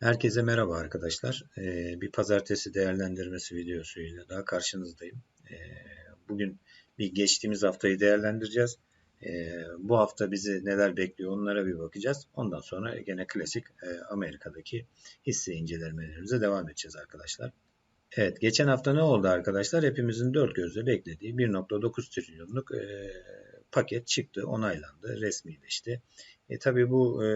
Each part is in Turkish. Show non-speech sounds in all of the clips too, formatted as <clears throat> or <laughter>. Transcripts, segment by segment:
Herkese merhaba arkadaşlar. Ee, bir pazartesi değerlendirmesi videosuyla daha karşınızdayım. Ee, bugün bir geçtiğimiz haftayı değerlendireceğiz. Ee, bu hafta bizi neler bekliyor onlara bir bakacağız. Ondan sonra gene klasik e, Amerika'daki hisse incelemelerimize devam edeceğiz arkadaşlar. Evet, geçen hafta ne oldu arkadaşlar? Hepimizin dört gözle beklediği 1.9 trilyonluk e, paket çıktı, onaylandı, resmileşti. E, tabii bu e,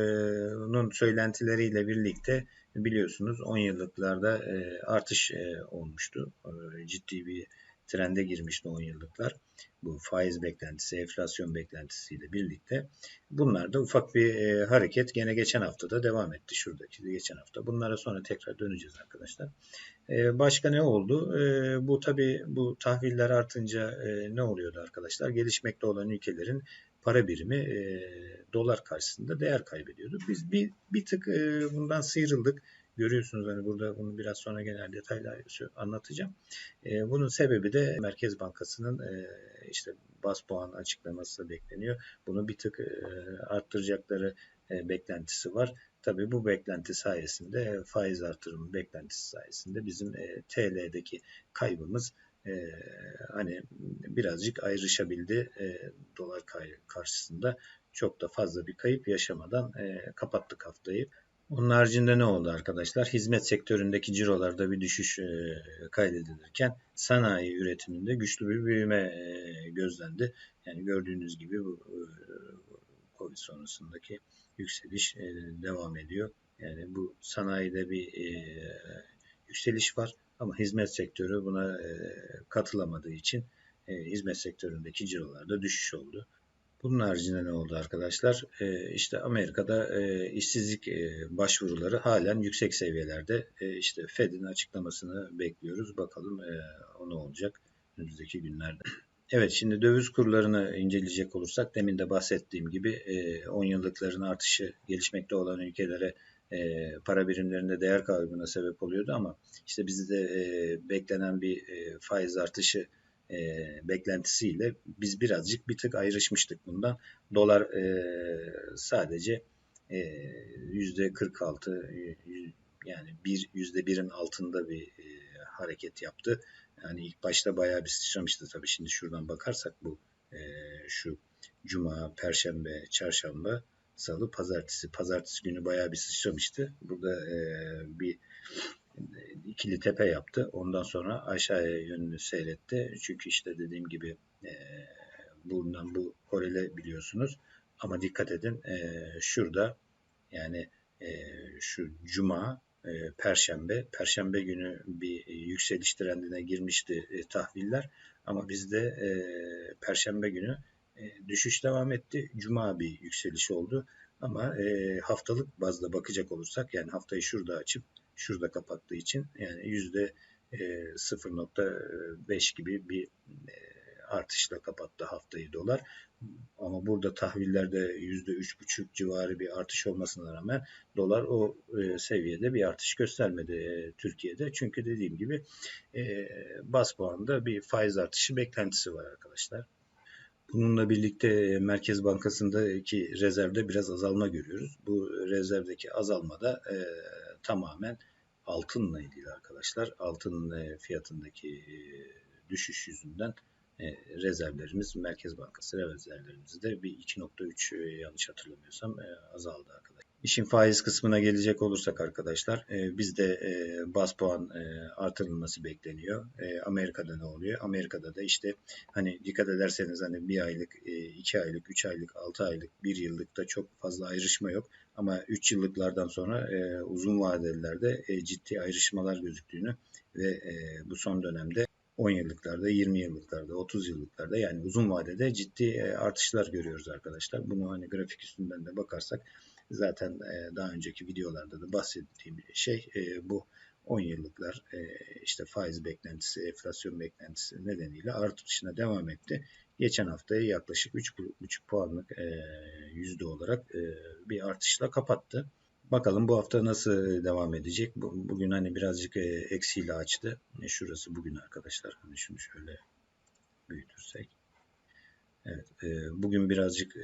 bunun söylentileriyle birlikte biliyorsunuz 10 yıllıklarda e, artış e, olmuştu. E, ciddi bir trende girmişti 10 yıllıklar. Bu faiz beklentisi, enflasyon beklentisiyle birlikte. Bunlar da ufak bir e, hareket gene geçen hafta da devam etti. Şuradaki de geçen hafta. Bunlara sonra tekrar döneceğiz arkadaşlar. E, başka ne oldu? E, bu tabi bu tahviller artınca e, ne oluyordu arkadaşlar? Gelişmekte olan ülkelerin para birimi e, dolar karşısında değer kaybediyordu. Biz bir, bir tık e, bundan sıyrıldık. Görüyorsunuz hani burada bunu biraz sonra genel detaylı anlatacağım. E, bunun sebebi de Merkez Bankası'nın e, işte bas puan açıklaması bekleniyor. Bunu bir tık e, arttıracakları e, beklentisi var. Tabii bu beklenti sayesinde faiz artırımı beklentisi sayesinde bizim e, TL'deki kaybımız e, hani birazcık ayrışabildi e, dolar karşısında çok da fazla bir kayıp yaşamadan e, kapattık haftayı. Onun haricinde ne oldu arkadaşlar? Hizmet sektöründeki cirolarda bir düşüş e, kaydedilirken sanayi üretiminde güçlü bir büyüme e, gözlendi. Yani gördüğünüz gibi bu e, Covid sonrasındaki yükseliş e, devam ediyor. Yani bu sanayide bir e, yükseliş var ama hizmet sektörü buna e, katılamadığı için e, hizmet sektöründeki cirolarda düşüş oldu. Bunun haricinde ne oldu arkadaşlar? E, işte Amerika'da e, işsizlik e, başvuruları halen yüksek seviyelerde. E, işte Fed'in açıklamasını bekliyoruz. Bakalım e, o ne olacak önümüzdeki günlerde. <clears throat> Evet şimdi döviz kurlarını inceleyecek olursak demin de bahsettiğim gibi e, 10 yıllıkların artışı gelişmekte olan ülkelere e, para birimlerinde değer kaybına sebep oluyordu ama işte bizde e, beklenen bir e, faiz artışı e, beklentisiyle biz birazcık bir tık ayrışmıştık bundan. Dolar e, sadece e, yüzde 46 e, yani bir yüzde birin altında bir e, hareket yaptı. Yani ilk başta bayağı bir sıçramıştı tabii. Şimdi şuradan bakarsak bu e, şu cuma, perşembe, çarşamba salı, pazartesi. Pazartesi günü bayağı bir sıçramıştı. Burada e, bir ikili tepe yaptı. Ondan sonra aşağıya yönünü seyretti. Çünkü işte dediğim gibi e, bundan bu korele biliyorsunuz. Ama dikkat edin e, şurada yani e, şu cuma, e, perşembe, perşembe günü bir yükseliş trendine girmişti e, tahviller. Ama bizde e, perşembe günü e, düşüş devam etti. Cuma bir yükseliş oldu. Ama e, haftalık bazda bakacak olursak yani haftayı şurada açıp şurada kapattığı için yani yüzde 0.5 e, gibi bir e, artışla kapattı haftayı dolar. Ama burada tahvillerde yüzde 3,5 civarı bir artış olmasına rağmen dolar o seviyede bir artış göstermedi Türkiye'de. Çünkü dediğim gibi bas puanda bir faiz artışı beklentisi var arkadaşlar. Bununla birlikte Merkez Bankası'ndaki rezervde biraz azalma görüyoruz. Bu rezervdeki azalma da e, tamamen altınla ilgili arkadaşlar. Altın e, fiyatındaki e, düşüş yüzünden e, rezervlerimiz Merkez Bankası rezervlerimizde bir 2.3 e, yanlış hatırlamıyorsam e, azaldı arkadaşlar. İşin faiz kısmına gelecek olursak arkadaşlar e, bizde e, bas puan e, artırılması bekleniyor. E, Amerika'da ne oluyor? Amerika'da da işte hani dikkat ederseniz hani bir aylık, e, iki aylık, üç aylık, altı aylık, bir yıllıkta çok fazla ayrışma yok. Ama üç yıllıklardan sonra e, uzun vadelilerde e, ciddi ayrışmalar gözüktüğünü ve e, bu son dönemde 10 yıllıklarda, 20 yıllıklarda, 30 yıllıklarda yani uzun vadede ciddi e, artışlar görüyoruz arkadaşlar. Bunu hani grafik üstünden de bakarsak zaten e, daha önceki videolarda da bahsettiğim şey e, bu 10 yıllıklar işte faiz beklentisi, enflasyon beklentisi nedeniyle artışına devam etti. Geçen haftayı yaklaşık 3,5 puanlık yüzde olarak bir artışla kapattı. Bakalım bu hafta nasıl devam edecek. Bugün hani birazcık e, eksiyle açtı. E, şurası bugün arkadaşlar. Hani şunu şöyle büyütürsek. Evet, e, bugün birazcık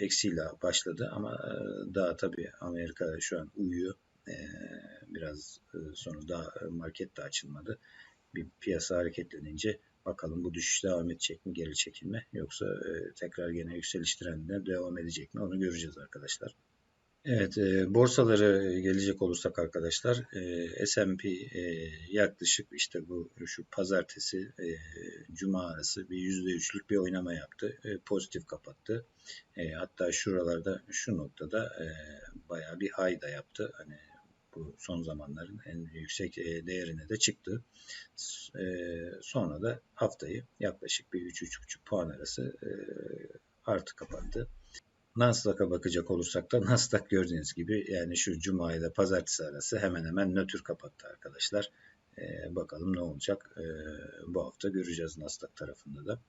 eksiyle başladı ama daha tabii Amerika şu an uyuyor. biraz e, sonra daha market de açılmadı. Bir piyasa hareketlenince bakalım bu düşüş devam edecek mi geri çekilme yoksa e, tekrar yine yükseliş trendine devam edecek mi onu göreceğiz arkadaşlar. Evet, e, borsalara gelecek olursak arkadaşlar, e, S&P e, yaklaşık işte bu şu pazartesi, e, cuma arası bir yüzde üçlük bir oynama yaptı, e, pozitif kapattı. E, hatta şuralarda, şu noktada e, bayağı bir high da yaptı. Hani bu son zamanların en yüksek e, değerine de çıktı. E, sonra da haftayı yaklaşık bir 3-3,5 puan arası e, artı kapattı. Nasdaq'a bakacak olursak da Nasdaq gördüğünüz gibi yani şu cuma ile pazartesi arası hemen hemen nötr kapattı arkadaşlar. Ee, bakalım ne olacak ee, bu hafta göreceğiz Nasdaq tarafında da.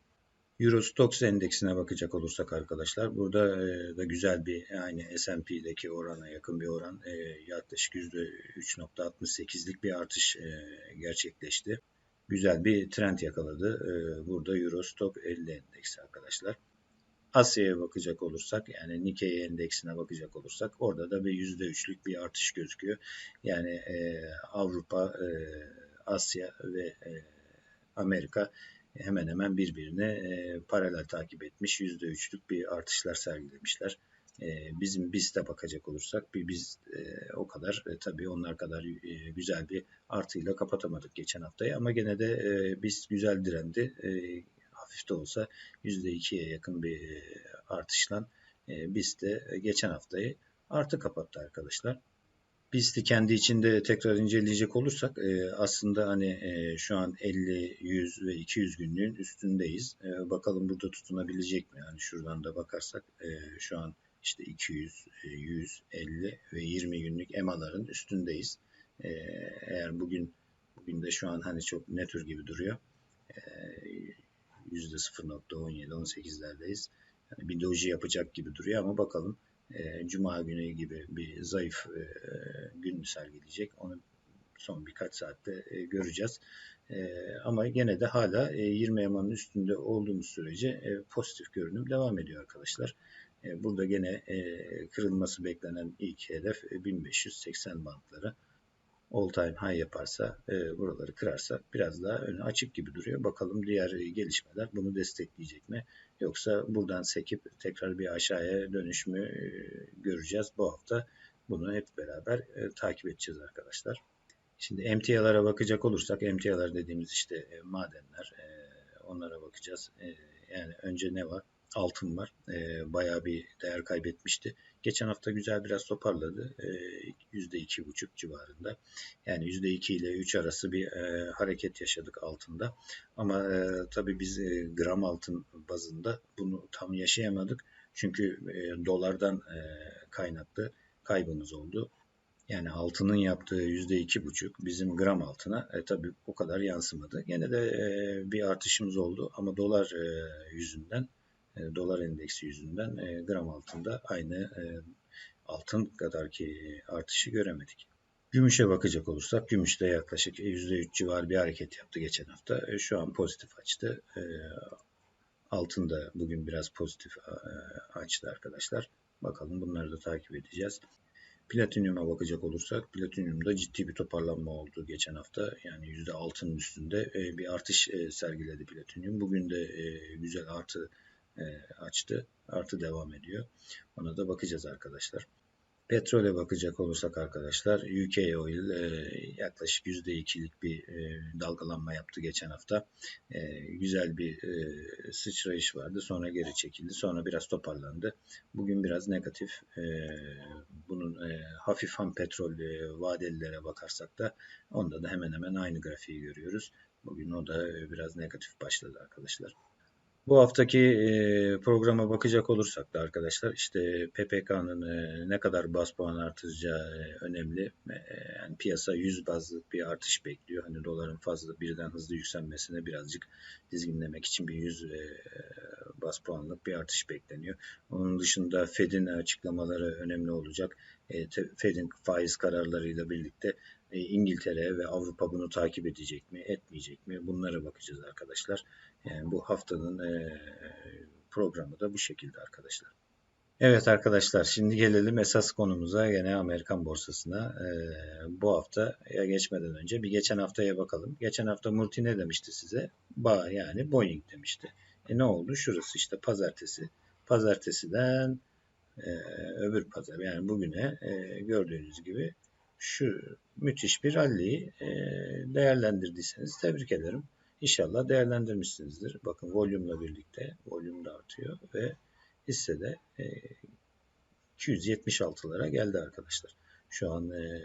Euro Stoxx endeksine bakacak olursak arkadaşlar burada e, da güzel bir aynı S&P'deki orana yakın bir oran e, yaklaşık %3.68'lik bir artış e, gerçekleşti. Güzel bir trend yakaladı e, burada Euro Stoxx 50 endeksi arkadaşlar. Asya'ya bakacak olursak yani Nikkei endeksine bakacak olursak orada da bir %3'lük bir artış gözüküyor. Yani e, Avrupa, e, Asya ve e, Amerika hemen hemen birbirine e, paralel takip etmiş %3'lük bir artışlar sergilemişler. E, bizim BIST'e bakacak olursak bir biz e, o kadar e, tabii onlar kadar e, güzel bir artıyla kapatamadık geçen haftayı ama gene de e, BIST güzel direndi. E, hafif de olsa %2'ye yakın bir e, artışla e, BIST de geçen haftayı artı kapattı arkadaşlar. BIST'i kendi içinde tekrar inceleyecek olursak e, aslında hani şu an 50, 100 ve 200 günlüğün üstündeyiz. Bakalım burada tutunabilecek mi? Yani şuradan da bakarsak şu an işte 200, 100, 50 ve 20 günlük EMA'ların üstündeyiz. Eğer bugün bugün de şu an hani çok netür gibi duruyor. %0.17-18'lerdeyiz. Yani bir doji yapacak gibi duruyor ama bakalım e, Cuma günü gibi bir zayıf e, gün sergileyecek. Onu son birkaç saatte e, göreceğiz. E, ama gene de hala e, 20 EMA'nın üstünde olduğumuz sürece e, pozitif görünüm devam ediyor arkadaşlar. E, burada gene e, kırılması beklenen ilk hedef e, 1580 bantları all time high yaparsa, e, buraları kırarsa biraz daha önü açık gibi duruyor. Bakalım diğer gelişmeler bunu destekleyecek mi? Yoksa buradan sekip tekrar bir aşağıya dönüş mü e, göreceğiz bu hafta. Bunu hep beraber e, takip edeceğiz arkadaşlar. Şimdi emtialara bakacak olursak emtialar dediğimiz işte e, madenler e, onlara bakacağız. E, yani önce ne var? Altın var. E, bayağı bir değer kaybetmişti. Geçen hafta güzel biraz toparladı. E, %2,5 civarında. Yani %2 ile 3 arası bir e, hareket yaşadık altında. Ama e, tabii biz e, gram altın bazında bunu tam yaşayamadık. Çünkü e, dolardan e, kaynaklı kaybımız oldu. Yani altının yaptığı yüzde iki buçuk bizim gram altına e, tabii o kadar yansımadı. Gene de e, bir artışımız oldu ama dolar e, yüzünden e, dolar endeksi yüzünden e, gram altında aynı e, altın kadar ki artışı göremedik. Gümüşe bakacak olursak gümüşte yaklaşık %3 civarı bir hareket yaptı geçen hafta. Şu an pozitif açtı. Altın da bugün biraz pozitif açtı arkadaşlar. Bakalım bunları da takip edeceğiz. Platinyuma bakacak olursak platinyumda ciddi bir toparlanma oldu geçen hafta. Yani %6'nın üstünde bir artış sergiledi platinyum. Bugün de güzel artı e, açtı. Artı devam ediyor. Ona da bakacağız arkadaşlar. Petrole bakacak olursak arkadaşlar UK Oil e, yaklaşık %2'lik bir e, dalgalanma yaptı geçen hafta. E, güzel bir e, sıçrayış vardı. Sonra geri çekildi. Sonra biraz toparlandı. Bugün biraz negatif. E, bunun e, hafif ham petrol e, vadelilere bakarsak da onda da hemen hemen aynı grafiği görüyoruz. Bugün o da e, biraz negatif başladı arkadaşlar. Bu haftaki programa bakacak olursak da arkadaşlar işte PPK'nın ne kadar bas puan artıracağı e, önemli. Yani piyasa 100 bazlık bir artış bekliyor. Hani doların fazla birden hızlı yükselmesine birazcık dizginlemek için bir 100 bas puanlık bir artış bekleniyor. Onun dışında Fed'in açıklamaları önemli olacak. Fed'in faiz kararlarıyla birlikte İngiltere ve Avrupa bunu takip edecek mi, etmeyecek mi? Bunlara bakacağız arkadaşlar. Yani bu haftanın programı da bu şekilde arkadaşlar. Evet arkadaşlar şimdi gelelim esas konumuza gene Amerikan borsasına. Ee, bu haftaya geçmeden önce bir geçen haftaya bakalım. Geçen hafta Murti ne demişti size? Ba yani Boeing demişti. E ne oldu? Şurası işte pazartesi. Pazartesiden e, öbür pazar yani bugüne e, gördüğünüz gibi şu müthiş bir rally'yi e, değerlendirdiyseniz tebrik ederim. İnşallah değerlendirmişsinizdir. Bakın volümle birlikte volüm de artıyor ve hissede e, 276'lara geldi arkadaşlar. Şu an e,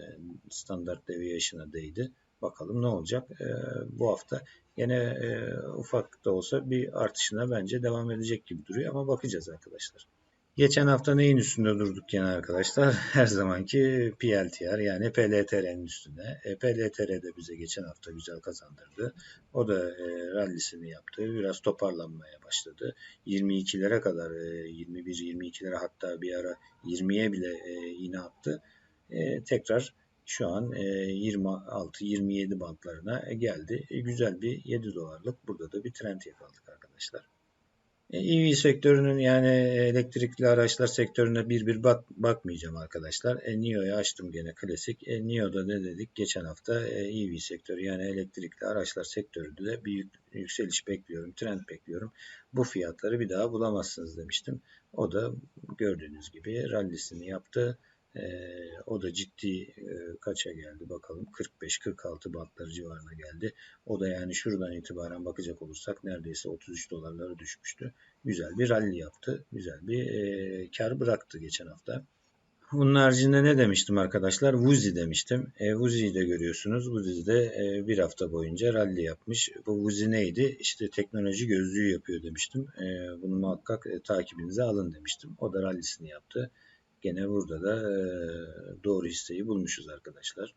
standart deviation'a değdi. Bakalım ne olacak. E, bu hafta yine e, ufak da olsa bir artışına bence devam edecek gibi duruyor ama bakacağız arkadaşlar. Geçen hafta neyin üstünde durduk yine arkadaşlar? <laughs> Her zamanki PLTR yani PLTR'nin üstünde. E, PLTR de bize geçen hafta güzel kazandırdı. O da e, rallisini yaptı. Biraz toparlanmaya başladı. 22'lere kadar e, 21-22'lere hatta bir ara 20'ye bile e, iğne attı. E, tekrar şu an e, 26-27 bantlarına geldi. E, güzel bir 7 dolarlık burada da bir trend yakaladık arkadaşlar. EV sektörünün yani elektrikli araçlar sektörüne bir bir bak, bakmayacağım arkadaşlar. E, NIO'yu açtım gene klasik. E, NIO'da ne dedik? Geçen hafta e, EV sektörü yani elektrikli araçlar sektöründe de bir yükseliş bekliyorum, trend bekliyorum. Bu fiyatları bir daha bulamazsınız demiştim. O da gördüğünüz gibi rallisini yaptı. E, o da ciddi e, kaça geldi bakalım 45-46 bantları civarına geldi. O da yani şuradan itibaren bakacak olursak neredeyse 33 dolarlara düşmüştü. Güzel bir rally yaptı. Güzel bir e, kar bıraktı geçen hafta. Bunun haricinde ne demiştim arkadaşlar? Vuzi demiştim. E, Vuzi'yi de görüyorsunuz. Vuzi de e, bir hafta boyunca rally yapmış. Bu Vuzi neydi? İşte teknoloji gözlüğü yapıyor demiştim. E, bunu muhakkak e, takibinize alın demiştim. O da rallisini yaptı. Gene burada da e, doğru hisseyi bulmuşuz arkadaşlar.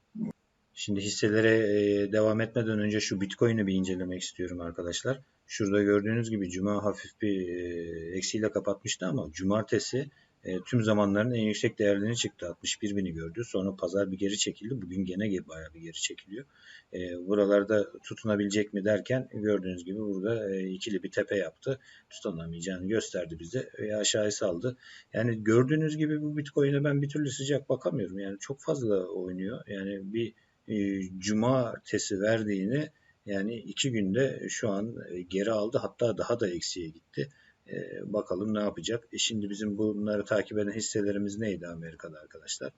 Şimdi hisselere e, devam etmeden önce şu Bitcoin'i bir incelemek istiyorum arkadaşlar. Şurada gördüğünüz gibi Cuma hafif bir e, eksiyle kapatmıştı ama Cumartesi e, tüm zamanların en yüksek değerlerini çıktı. 61 bini gördü. Sonra pazar bir geri çekildi. Bugün gene bayağı bir geri çekiliyor. E, buralarda tutunabilecek mi derken gördüğünüz gibi burada e, ikili bir tepe yaptı. Tutunamayacağını gösterdi bize ve aşağıya saldı. Yani gördüğünüz gibi bu Bitcoin'e ben bir türlü sıcak bakamıyorum. Yani çok fazla oynuyor. Yani bir e, cumartesi verdiğini yani iki günde şu an e, geri aldı. Hatta daha da eksiye gitti. E, bakalım ne yapacak. E şimdi bizim bunları takip eden hisselerimiz neydi Amerika'da arkadaşlar?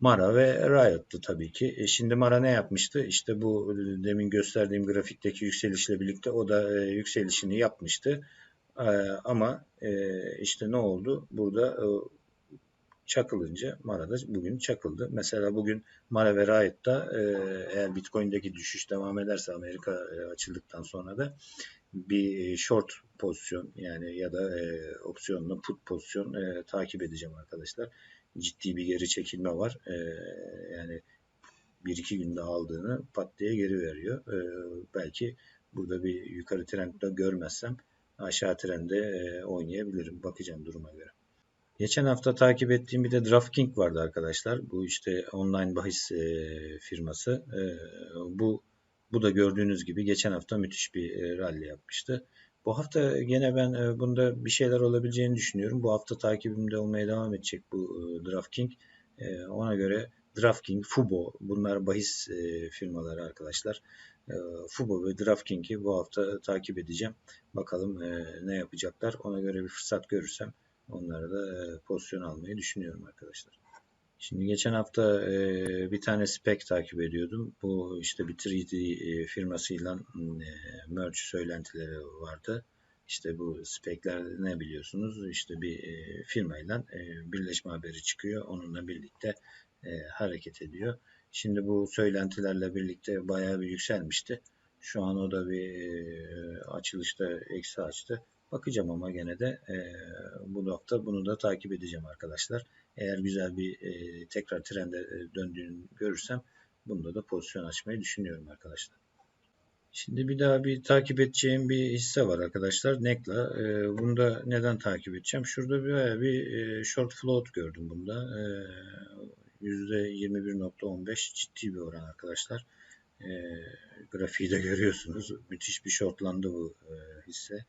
Mara ve Riot'tu tabii ki. E şimdi Mara ne yapmıştı? İşte bu demin gösterdiğim grafikteki yükselişle birlikte o da e, yükselişini yapmıştı. E, ama e, işte ne oldu? Burada e, çakılınca Mara'da bugün çakıldı. Mesela bugün Mara ve Riot'ta e, eğer Bitcoin'deki düşüş devam ederse Amerika e, açıldıktan sonra da bir e, short pozisyon yani ya da e, opsiyonla put pozisyon e, takip edeceğim arkadaşlar. Ciddi bir geri çekilme var. E, yani bir iki günde aldığını pat diye geri veriyor. E, belki burada bir yukarı trendde görmezsem aşağı trende e, oynayabilirim. Bakacağım duruma göre. Geçen hafta takip ettiğim bir de DraftKings vardı arkadaşlar. Bu işte online bahis e, firması. E, bu bu da gördüğünüz gibi geçen hafta müthiş bir e, rally yapmıştı. Bu hafta gene ben e, bunda bir şeyler olabileceğini düşünüyorum. Bu hafta takibimde olmaya devam edecek bu e, DraftKings. E, ona göre DraftKings, Fubo bunlar bahis e, firmaları arkadaşlar. Fubo ve DraftKings'i bu hafta takip edeceğim. Bakalım ne yapacaklar. Ona göre bir fırsat görürsem onlara da pozisyon almayı düşünüyorum arkadaşlar. Şimdi geçen hafta e, bir tane spec takip ediyordum. Bu işte bir 3D e, firmasıyla e, merge söylentileri vardı. İşte bu spekler ne biliyorsunuz? İşte bir e, firmayla e, birleşme haberi çıkıyor. Onunla birlikte e, hareket ediyor. Şimdi bu söylentilerle birlikte bayağı bir yükselmişti. Şu an o da bir e, açılışta eksi açtı. Bakacağım ama gene de e, bu hafta bunu da takip edeceğim arkadaşlar. Eğer güzel bir e, tekrar trende döndüğünü görürsem bunda da pozisyon açmayı düşünüyorum arkadaşlar. Şimdi bir daha bir takip edeceğim bir hisse var arkadaşlar. Nekla. E, bunu da neden takip edeceğim? Şurada bir, bir e, short float gördüm bunda. E, %21.15 ciddi bir oran arkadaşlar. E, grafiği de görüyorsunuz. Müthiş bir shortlandı bu e, hisse.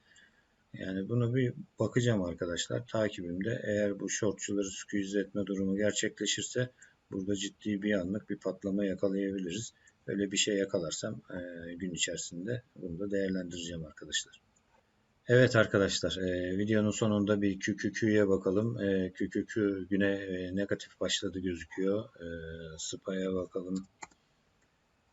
Yani bunu bir bakacağım arkadaşlar takibimde. Eğer bu shortçuları squeeze etme durumu gerçekleşirse burada ciddi bir anlık bir patlama yakalayabiliriz. Öyle bir şey yakalarsam e, gün içerisinde bunu da değerlendireceğim arkadaşlar. Evet arkadaşlar e, videonun sonunda bir QQQ'ye bakalım. E, QQQ güne e, negatif başladı gözüküyor. E, SPA'ya bakalım.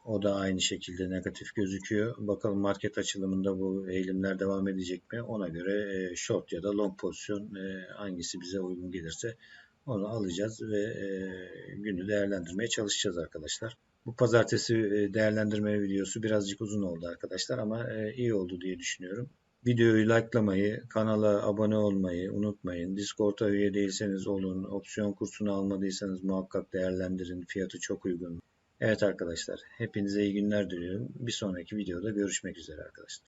O da aynı şekilde negatif gözüküyor. Bakalım market açılımında bu eğilimler devam edecek mi? Ona göre e, short ya da long pozisyon e, hangisi bize uygun gelirse onu alacağız ve e, günü değerlendirmeye çalışacağız arkadaşlar. Bu pazartesi değerlendirme videosu birazcık uzun oldu arkadaşlar ama iyi oldu diye düşünüyorum. Videoyu likelamayı, kanala abone olmayı unutmayın. Discord'a üye değilseniz olun. Opsiyon kursunu almadıysanız muhakkak değerlendirin. Fiyatı çok uygun. Evet arkadaşlar, hepinize iyi günler diliyorum. Bir sonraki videoda görüşmek üzere arkadaşlar.